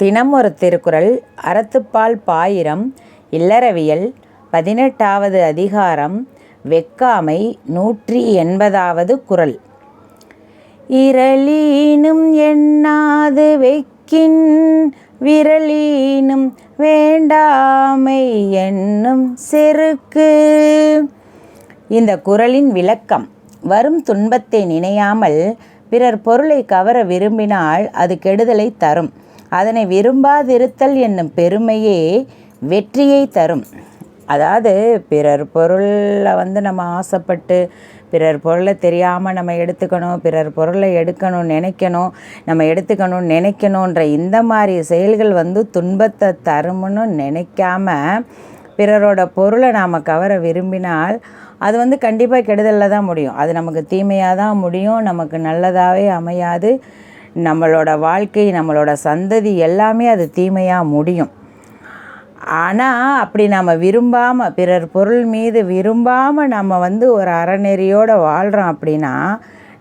தினம் ஒரு திருக்குறள் அறத்துப்பால் பாயிரம் இல்லறவியல் பதினெட்டாவது அதிகாரம் வெக்காமை நூற்றி எண்பதாவது குறள். இரளீனும் எண்ணாது வெக்கின் விரலீனும் வேண்டாமை என்னும் செருக்கு. இந்த குறளின் விளக்கம் வரும் துன்பத்தை நினையாமல் பிறர் பொருளை கவர விரும்பினால் அது கெடுதலை தரும். அதனை விரும்பாதிருத்தல் என்னும் பெருமையே வெற்றியை தரும். அதாவது பிறர் பொருளை வந்து நம்ம ஆசைப்பட்டு பிறர் பொருளை தெரியாமல் நம்ம எடுத்துக்கணும் பிறர் பொருளை எடுக்கணும் நினைக்கணும் நம்ம எடுத்துக்கணும் நினைக்கணுன்ற இந்த மாதிரி செயல்கள் வந்து துன்பத்தை தரும்னு நினைக்காம பிறரோட பொருளை நாம் கவர விரும்பினால் அது வந்து கண்டிப்பாக கெடுதலில் தான் முடியும். அது நமக்கு தீமையாக தான் முடியும் நமக்கு நல்லதாகவே அமையாது. நம்மளோட வாழ்க்கை நம்மளோட சந்ததி எல்லாமே அது தீமையாக முடியும். ஆனால் அப்படி நம்ம விரும்பாமல் பிறர் பொருள் மீது விரும்பாமல் நம்ம வந்து ஒரு அறநெறியோடு வாழ்கிறோம் அப்படின்னா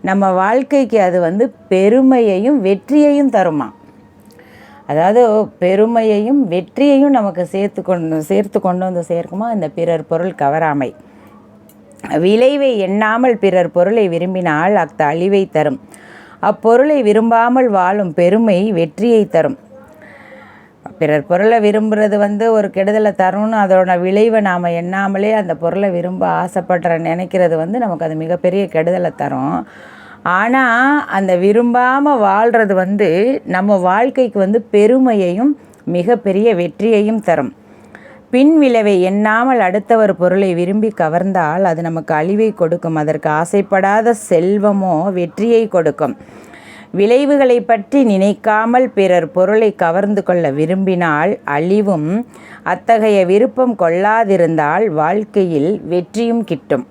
நம்ம வாழ்க்கைக்கு அது வந்து பெருமையையும் வெற்றியையும் தருமா? அதாவது பெருமையையும் வெற்றியையும் நமக்கு சேர்த்து கொண்டு சேர்த்து கொண்டு வந்து சேர்க்குமா? இந்த பிறர் பொருள் கவராமை. விளைவை எண்ணாமல் பிறர் பொருளை விரும்பினால் அத்த அழிவை தரும். அப்பொருளை விரும்பாமல் வாழும் பெருமை வெற்றியை தரும். பிறர் பொருளை விரும்புகிறது வந்து ஒரு கெடுதலை தரும்னு அதோட விளைவை நாம் எண்ணாமலே அந்த பொருளை விரும்ப ஆசைப்படுற நினைக்கிறது வந்து நமக்கு அது மிகப்பெரிய கெடுதலை தரும். ஆனால் அந்த விரும்பாமல் வாழ்கிறது வந்து நம்ம வாழ்க்கைக்கு வந்து பெருமையையும் மிகப்பெரிய வெற்றியையும் தரும். பின் விளைவை எண்ணாமல் அடுத்தவர் பொருளை விரும்பி கவர்ந்தால் அது நமக்கு அழிவை கொடுக்கும். அதற்கு ஆசைப்படாத செல்வமோ வெற்றியை கொடுக்கும். விளைவுகளை பற்றி நினைக்காமல் பிறர் பொருளை கவர்ந்து கொள்ள விரும்பினால் அழிவும் அத்தகைய விருப்பம் கொள்ளாதிருந்தால் வாழ்க்கையில் வெற்றியும் கிட்டும்.